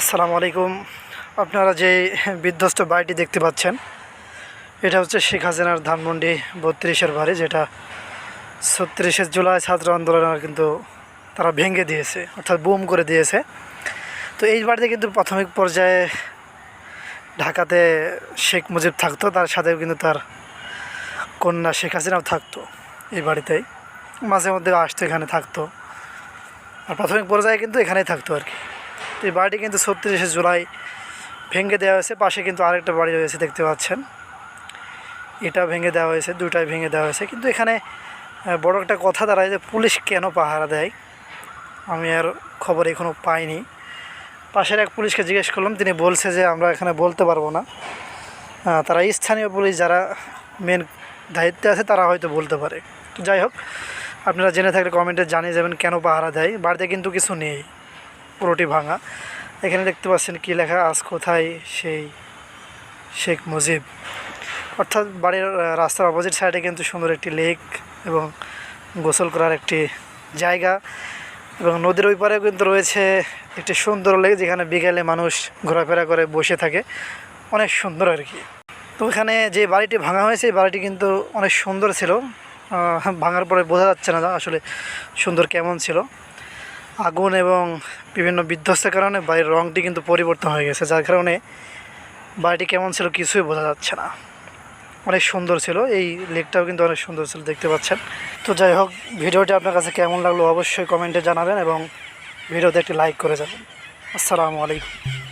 আসসালামু আলাইকুম। আপনারা যে বিধ্বস্ত বাড়িটি দেখতে পাচ্ছেন, এটা হচ্ছে শেখ হাসিনার ধানমন্ডি বত্রিশের বাড়ি, যেটা ছত্রিশে জুলাই ছাত্র আন্দোলনের কিন্তু তারা ভেঙে দিয়েছে, অর্থাৎ বুম করে দিয়েছে। তো এই বাড়িতে কিন্তু প্রাথমিক পর্যায়ে ঢাকাতে শেখ মুজিব থাকতো, তার সাথেও কিন্তু তার কন্যা শেখ হাসিনাও থাকতো এই বাড়িতেই। মাঝে মধ্যে আসতো, এখানে থাকতো। আর প্রাথমিক পর্যায়ে কিন্তু এখানেই থাকতো আর কি। তো এই বাড়িটি কিন্তু ছত্রিশে জুলাই ভেঙে দেওয়া হয়েছে। পাশে কিন্তু আরেকটা বাড়ি রয়েছে, দেখতে পাচ্ছেন। এটা ভেঙে দেওয়া হয়েছে দুটাই ভেঙে দেওয়া হয়েছে। কিন্তু এখানে বড় একটা কথা দাঁড়ায় যে পুলিশ কেন পাহারা দেয়, আমি আর খবর এখনও পাইনি। পাশের এক পুলিশকে জিজ্ঞেস করলাম, তিনি বলছে যে আমরা এখানে বলতে পারব না। তারা স্থানীয় পুলিশ যারা মেন দায়িত্বে আছে, তারা হয়তো বলতে পারে। যাই হোক, আপনারা জেনে থাকলে কমেন্টে জানিয়ে যাবেন কেন পাহারা দেয়। বাড়িতে কিন্তু কিছু নেই। পুরোটি ভাঙা। এখানে দেখতে পাচ্ছেন কী লেখা, আজ কোথায় সেই শেখ মুজিব। অর্থাৎ বাড়ির রাস্তার অপোজিট সাইডে কিন্তু সুন্দর একটি লেক এবং গোসল করার একটি জায়গা এবং নদীর ওই পারেও কিন্তু রয়েছে একটি সুন্দর লেক যেখানে বিকেলে মানুষ ঘোরাফেরা করে বসে থাকে। অনেক সুন্দর আর কি। তো এখানে যে বাড়িটি ভাঙা হয়েছে, এই বাড়িটি কিন্তু অনেক সুন্দর ছিল। ভাঙার পরে বোঝা যাচ্ছে না আসলে সুন্দর কেমন ছিল। আগুন এবং বিভিন্ন বিধ্বস্তের কারণে বাড়ির রঙটি কিন্তু পরিবর্তন হয়ে গেছে, যার কারণে বাড়িটি কেমন ছিল কিছুই বোঝা যাচ্ছে না। অনেক সুন্দর ছিল, এই লেকটাও কিন্তু অনেক সুন্দর ছিল, দেখতে পাচ্ছেন। তো যাই হোক, ভিডিওটি আপনার কাছে কেমন লাগল অবশ্যই কমেন্টে জানাবেন এবং ভিডিওতে একটি লাইক করে যাবেন। আসসালামু আলাইকুম।